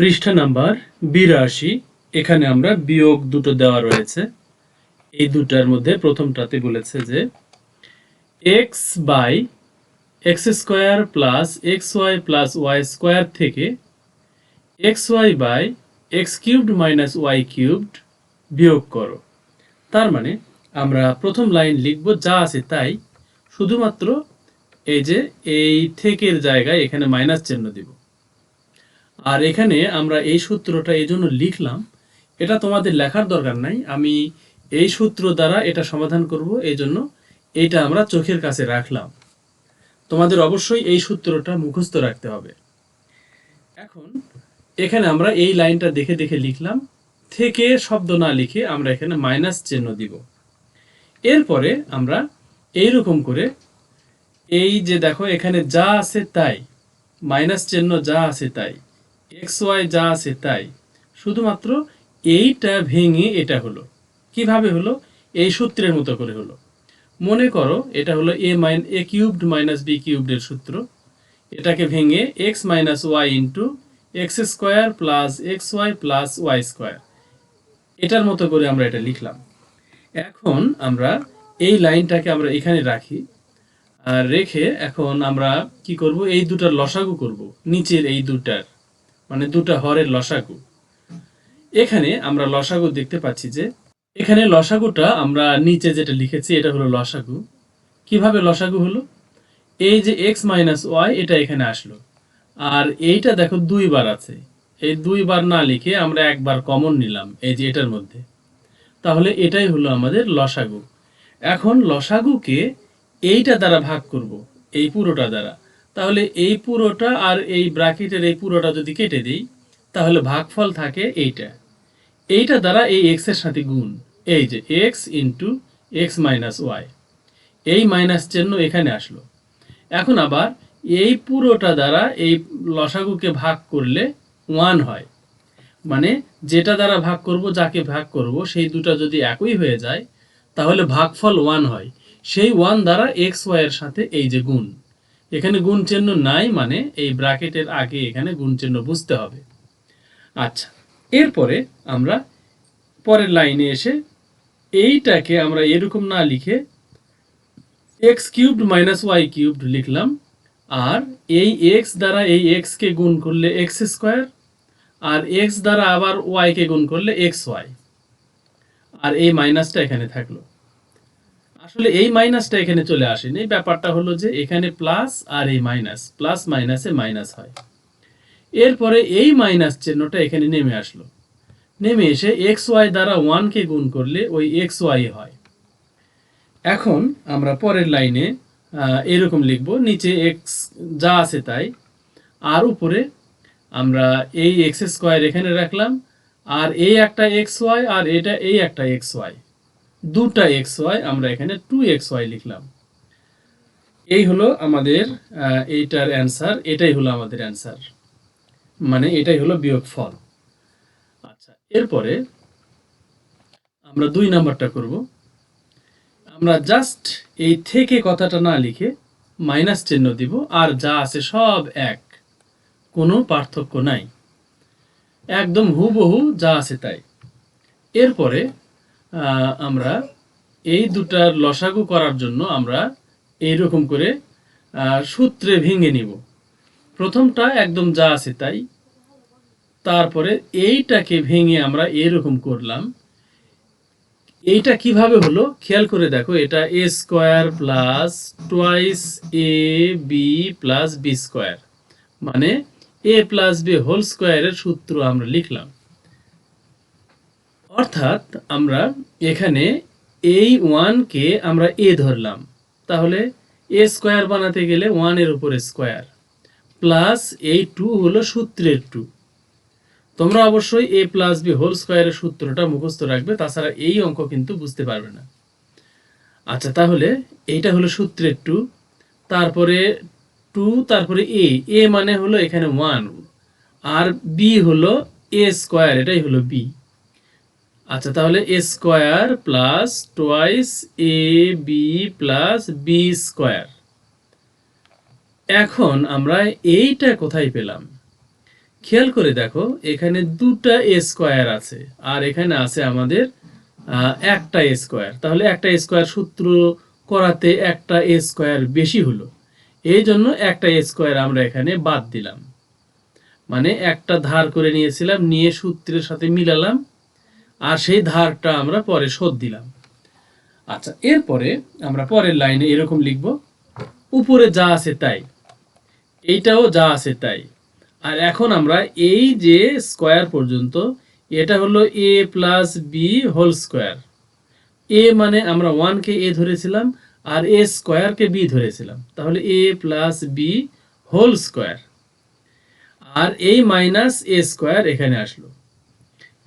পৃষ্ঠা নাম্বার বিরাশি। এখানে আমরা বিয়োগ দুটো দেওয়া রয়েছে। এই দুটার মধ্যে প্রথমটাতে বলেছে যে x by x square plus x y plus y square থেকে x y by x cubed minus y cubed বিয়োগ করো। তার মানে আমরা প্রথম লাইন লিখব, যা আছে তাই। শুধুমাত্র এই যে এই থেকের জায়গায় এখানে মাইনাস চিহ্ন দিব। আর এখানে আমরা এই সূত্রটা এই জন্য লিখলাম, এটা তোমাদের লেখার দরকার নাই, আমি এই সূত্র দ্বারা এটা সমাধান করব এই জন্য এটা আমরা চোখের কাছে রাখলাম। তোমাদের অবশ্যই এই সূত্রটা মুখস্থ রাখতে হবে। এখন এখানে আমরা এই লাইনটা দেখে দেখে লিখলাম, থেকে শব্দ না লিখে আমরা এখানে মাইনাস চিহ্ন দিব। এরপরে আমরা এইরকম করে এই যে দেখো, এখানে যা আছে তাই, মাইনাস চিহ্ন যা আছে তাই এক্স ওয়াই যা আছে তাই। শুধুমাত্র এইটা ভেঙে এটা হলো। কীভাবে হলো? এই সূত্রের মতো করে হলো। মনে করো এটা হলো A minus A cubed minus B কিউবডের সূত্র। এটাকে ভেঙে x minus y into x square plus x y plus y square এটার মতো করে আমরা এটা লিখলাম। এখন আমরা এই লাইনটাকে আমরা এখানে রাখি। আর রেখে এখন আমরা কি করব? এই দুটার লসাগু করব। নিচের এই দুটার। মানে দুটা হরের লসাগু। এখানে আমরা লসাগু দেখতে পাচ্ছি যে, এখানে লসাগুটা আমরা নিচে যেটা লিখেছি, এটা হলো লসাগু। কীভাবে লসাগু হলো? এই যে এক্স মাইনাস ওয়াই এটা এখানে আসলো। আর এইটা দেখো দুইবার আছে। এই দুইবার না লিখে আমরা একবার কমন নিলাম, এই যে এটার মধ্যে। তাহলে এটাই হলো আমাদের লসাগু। এখন লসাগুকে এইটা দ্বারা ভাগ করব, এই পুরোটা দ্বারা। তাহলে এই পুরোটা আর এই ব্র্যাকেটের এই পুরোটা যদি কেটে দিই, তাহলে ভাগফল থাকে এইটা। এইটা দ্বারা এই এক্সের সাথে গুণ। এই যে x into x minus y এই মাইনাস চিহ্ন এখানে আসলো। এখন আবার এই পুরোটা দ্বারা এই লসাগুকে ভাগ করলে ওয়ান হয়। মানে যেটা দ্বারা ভাগ করব, যাকে ভাগ করব, সেই দুটা যদি একই হয়ে যায়, তাহলে ভাগফল ওয়ান হয়। সেই ওয়ান দ্বারা এক্স ওয়াই এর সাথে এই যে গুণ। এখানে গুণ চিহ্ন নাই মানে এই ব্র্যাকেটের আগে এখানে গুণ চিহ্ন বুঝতে হবে। আচ্ছা এরপরে আমরা পরের লাইনে এসে এইটাকে আমরা এরকম না লিখে x cubed minus y cubed লিখলাম, আর এই এক্স দ্বারা এই এক্স কে গুণ করলে এক্স স্কোয়ার আর এক্স দ্বারা আবার ওয়াই কে গুণ করলে এক্স ওয়াই আর এই মাইনাসটা এখানে থাকল। আসলে এই মাইনাসটা এখানে চলে আসেনি। এই ব্যাপারটা হলো যে এখানে প্লাস আর এই মাইনাস প্লাস মাইনাসে মাইনাস হয়। এরপরে এই মাইনাস চিহ্নটা এখানে নেমে আসলো। নেমে এসে এক্স ওয়াই দ্বারা ওয়ানকে গুণ করলে ওই এক্স ওয়াই হয়। এখন আমরা পরের লাইনে এরকম লিখব, নিচে এক্স যা আছে তাই। আর উপরে আমরা এই এক্স স্কোয়ার এখানে রাখলাম। আর এই একটা এক্স ওয়াই আর এটা এই একটা এক্স ওয়াই দুটা এক্স ওয়াই আমরা এখানে টু এক্স ওয়াই লিখলাম। এই হলো আমাদের এইটার অ্যান্সার এটাই হলো আমাদের অ্যান্সার মানে এটাই হলো বিয়োগ ফল আচ্ছা এরপরে আমরা দুই নাম্বারটা করব। আমরা জাস্ট এই থেকে কথাটা না লিখে মাইনাস চিহ্ন দিব, আর যা আছে সব এক। কোনো পার্থক্য নাই। একদম হুবহু যা আছে তাই। এরপরে আমরা এই দুটার লসাগু করার জন্য আমরা এইরকম করে আহ, সূত্রে ভেঙে নিব। প্রথমটা একদম যা আছে তাই। তারপরে এইটাকে ভেঙে আমরা এরকম করলাম। এইটা কীভাবে হলো? খেয়াল করে দেখো এটা a square plus twice a b plus b square মানে এ প্লাস বি হোল স্কোয়ারের সূত্র আমরা লিখলাম। অর্থাৎ আমরা এখানে এই ওয়ানকে আমরা এ ধরলাম। তাহলে এ স্কোয়ার বানাতে গেলে ওয়ানের উপরে স্কোয়ার প্লাস এই টু হলো সূত্রের টু তোমরা অবশ্যই এ প্লাস বি হোল স্কোয়ারের সূত্রটা মুখস্থ রাখবে, তাছাড়া এই অঙ্ক কিন্তু বুঝতে পারবে না। আচ্ছা তাহলে এইটা হলো সূত্রের টু তারপরে টু তারপরে এ এ মানে হলো এখানে ওয়ান আর বি হলো এ স্কোয়ার এটাই হলো বি আচ্ছা তাহলে a square plus twice a b plus b square এখন আমরা এইটা কোথায় পেলাম? খেয়াল করে দেখো, এখানে দুটা এ স্কোয়ার আছে, আর এখানে আছে আমাদের একটা এ স্কোয়ার তাহলে একটা স্কোয়ার সূত্র করাতে একটা এ স্কোয়ার বেশি হলো। এই জন্য একটা এ স্কোয়ার আমরা এখানে বাদ দিলাম। মানে একটা ধার করে নিয়েছিলাম, নিয়ে সূত্রের সাথে মিলালাম। আর সেই ধারটা আমরা পরে শোধ দিলাম। আচ্ছা এরপরে আমরা পরের লাইনে এরকম লিখব, উপরে যা আছে তাই। এইটাও যা আছে তাই। আর এখন আমরা এই যে স্কোয়ার পর্যন্ত, এটা হলো a plus b whole square a মানে আমরা ওয়ানকে এ ধরেছিলাম, আর এ স্কোয়ারকে বি ধরেছিলাম। তাহলে a plus b whole square আর এই মাইনাস এ স্কোয়ার এখানে আসলো।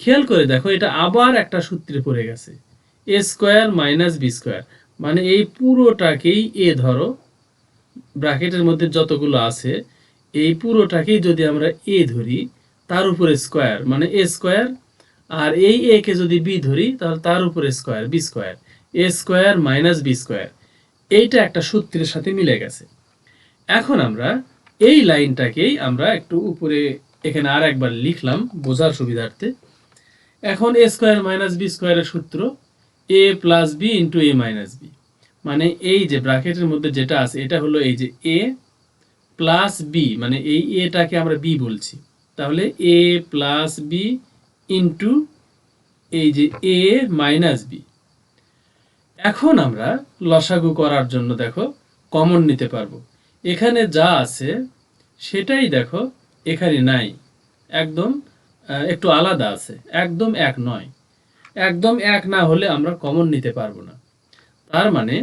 খেয়াল করে দেখো, এটা আবার একটা সূত্রে পড়ে গেছে। A square minus b square মানে এই পুরোটাকেই এ ধরো, ব্র্যাকেটের মধ্যে যতগুলো আছে, এই পুরোটাকেই যদি আমরা এ ধরি, তার উপরে স্কোয়ার মানে এ স্কোয়ার আর এই এ কে যদি বি ধরি, তাহলে তার উপরে square b square a square minus b square এইটা একটা সূত্রের সাথে মিলে গেছে। এখন আমরা এই লাইনটাকেই আমরা একটু উপরে, এখানে আর একবার লিখলাম বোঝার সুবিধার্থে। এখন এ স্কোয়ার মাইনাস বি স্কোয়ারের সূত্র a plus b into a minus b মানে এই যে ব্র্যাকেটের মধ্যে যেটা আছে, এটা হলো এই যে এ প্লাস বি মানে এই এটাকে আমরা বি বলছি। তাহলে এ প্লাস বি ইন্টু এই যে এ মাইনাস বি এখন আমরা লসাগু করার জন্য দেখো কমন নিতে পারব। এখানে যা আছে, সেটাই দেখো এখানে নাই। একদম একটু আলাদা আছে। একদম এক নয়। একদম এক না হলে আমরা কমন নিতে পারব না। তার মানে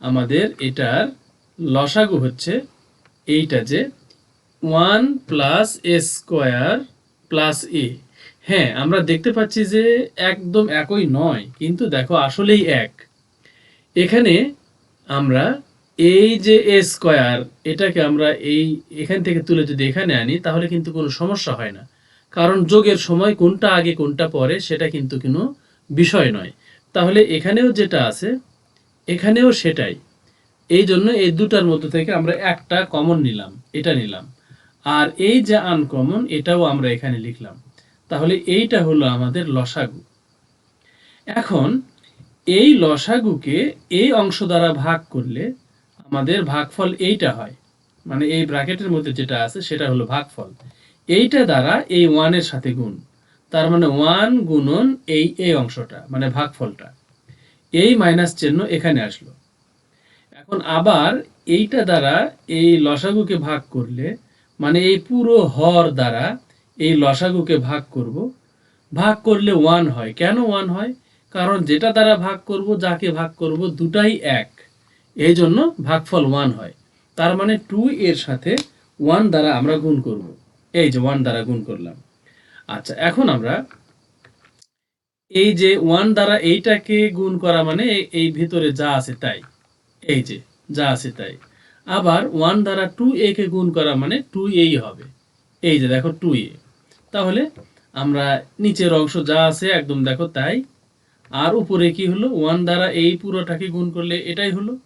আমাদের এটার লসাগু হচ্ছে এইটা যে one plus a square plus a হ্যাঁ আমরা দেখতে পাচ্ছি যে একদম একই নয়, কিন্তু দেখো আসলেই এক। এখানে আমরা এই যে এ স্কোয়ার এটাকে আমরা এই এখান থেকে তুলে যদি এখানে আনি, তাহলে কিন্তু কোনো সমস্যা হয় না। কারণ যোগের সময় কোনটা আগে, কোনটা পরে, সেটা কিন্তু কোনো বিষয় নয়। তাহলে এখানেও যেটা আছে, এখানেও সেটাই। এই জন্য এই দুটার মধ্যে থেকে আমরা একটা কমন নিলাম, এটা নিলাম। আর এই যে আনকমন এটাও আমরা এখানে লিখলাম। তাহলে এইটা হলো আমাদের লসাগু। এখন এই লসাগুকে এই অংশ দ্বারা ভাগ করলে আমাদের ভাগফল এইটা হয়। মানে এই ব্র্যাকেটের মধ্যে যেটা আছে, সেটা হলো ভাগফল। এইটা দ্বারা এই ওয়ানের সাথে গুণ। তার মানে ওয়ান গুণন এই এই অংশটা মানে ভাগফলটা। এই মাইনাস চিহ্ন এখানে আসলো। এখন আবার এইটা দ্বারা এই লসাগুকে ভাগ করলে মানে এই পুরো হর দ্বারা এই লসাগুকে ভাগ করব। ভাগ করলে ওয়ান হয়। কেন ওয়ান হয়? কারণ যেটা দ্বারা ভাগ করব, যাকে ভাগ করব, দুটাই এক। এই জন্য ভাগফল ওয়ান হয়। তার মানে টু এর সাথে ওয়ান দ্বারা আমরা গুণ করব। এই যে ওয়ান দ্বারা গুণ করলাম। আচ্ছা এখন আমরা এই যে ওয়ান দ্বারা এইটাকে গুণ করা মানে এই- ভিতরে যা আছে তাই। এই যে, যা আছে তাই। আবার ওয়ান দ্বারা টু এ কে গুণ করা মানে টু এই হবে। এই যে দেখো টু এ তাহলে আমরা নিচের অংশ যা আছে একদম দেখো তাই। আর উপরে কি হলো? ওয়ান দ্বারা এই পুরোটাকে গুণ করলে এটাই হলো।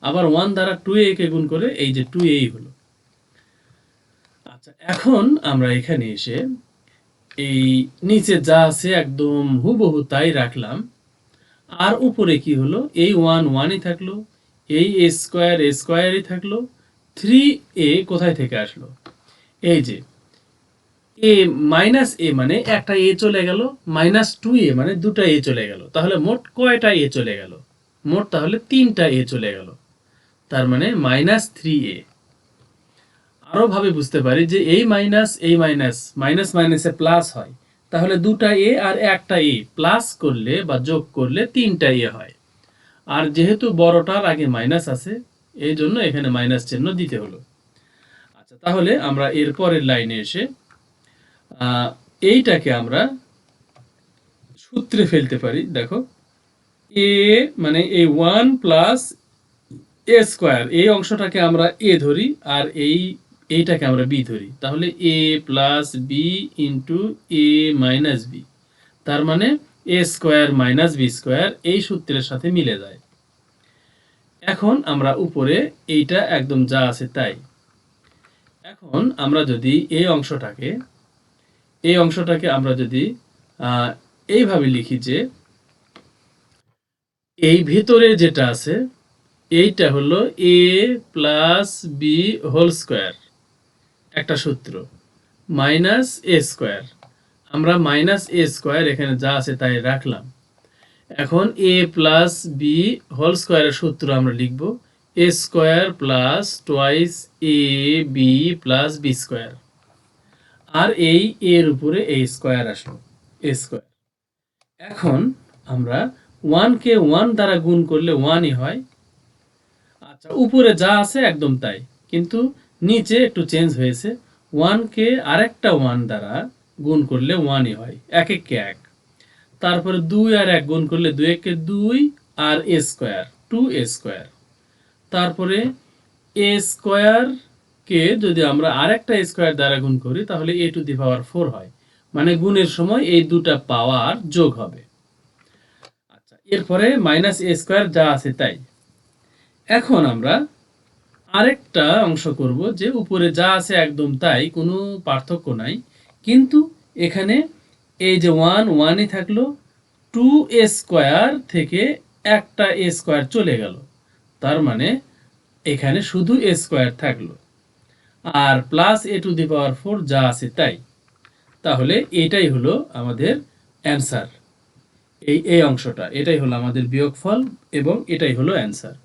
আবার ওয়ান দ্বারা টু এ কে গুণ করে এই যে টু এই হলো। আচ্ছা এখন আমরা এখানে এসে এই নিচে যা আছে একদম হুবহু তাই রাখলাম। আর উপরে কি হলো? এই ওয়ান ওয়ানই থাকল, এই এ স্কোয়ার এ স্কোয়ারই থাকল থ্রি এ কোথায় থেকে আসলো? এই যে এ মাইনাস এ মানে একটা এ চলে গেল মাইনাস টু এ মানে দুটা এ চলে গেল। তাহলে মোট কয়টা এ চলে গেল? মোট তাহলে তিনটা এ চলে গেল। তার মানে মাইনাস থ্রি এ আরও ভাবে বুঝতে পারি যে এই মাইনাস এই মাইনাস মাইনাস মাইনাসে প্লাস হয়। তাহলে দুটা এ আর একটা এ প্লাস করলে বা যোগ করলে তিনটা এ হয়। আর যেহেতু বড়টার আগে মাইনাস আছে, এই জন্য এখানে মাইনাস চিহ্ন দিতে হলো। আচ্ছা তাহলে আমরা এর পরের লাইনে এসে এইটাকে আমরা সূত্রে ফেলতে পারি। দেখো এ মানে এই ওয়ান প্লাস এ স্কোয়ার এই অংশটাকে আমরা এ ধরি, আর এই এইটাকে আমরা বি ধরি। তাহলে a plus b into a minus b তার মানে a square minus b square এই সূত্রের সাথে মিলে যায়। এখন আমরা উপরে এইটা একদম যা আছে তাই। এখন আমরা যদি এই অংশটাকে এই অংশটাকে আমরা যদি এইভাবে লিখি যে, এই ভিতরে যেটা আছে, এইটা হলো a plus b whole square একটা সূত্র। Minus a square. আমরা মাইনাস এ স্কোয়ার এখানে যা আছে তাই রাখলাম। এখন এ প্লাস বি হোল স্কোয়ারের সূত্র আমরা লিখব। A square plus twice a b plus b square. আর এই এর উপরে এই স্কোয়ার আসলো, এ স্কোয়ার। এখন আমরা ওয়ানকে ওয়ান দ্বারা গুণ করলে ওয়ানই হয়। আচ্ছা উপরে যা আছে একদম তাই। কিন্তু নিচে একটু চেঞ্জ হয়েছে। ওয়ানকে আরেকটা ওয়ান দ্বারা গুণ করলে ওয়ানই হয়। এক এককে এক। তারপরে দুই আর এক গুণ করলে দুই একে দুই আর a square two a square তারপরে এ স্কোয়ার কে যদি আমরা আরেকটা স্কোয়ার দ্বারা গুণ করি, তাহলে এ টু দি পাওয়ার ফোর হয়। মানে গুণের সময় এই দুটা পাওয়ার যোগ হবে। আচ্ছা এরপরে মাইনাস এ স্কোয়ার যা আছে তাই। এখন আমরা আরেকটা অংশ করব যে উপরে যা আছে একদম তাই, কোনো পার্থক্য নাই। কিন্তু এখানে এই যে ওয়ান ওয়ানই থাকল টু এ স্কোয়ার থেকে একটা এ স্কোয়ার চলে গেল। তার মানে এখানে শুধু এ স্কোয়ার থাকল। আর plus a to the power four যা আছে তাই। তাহলে এটাই হলো আমাদের অ্যান্সার এই এই অংশটা, এটাই হলো আমাদের বিয়োগফল এবং এটাই হলো অ্যান্সার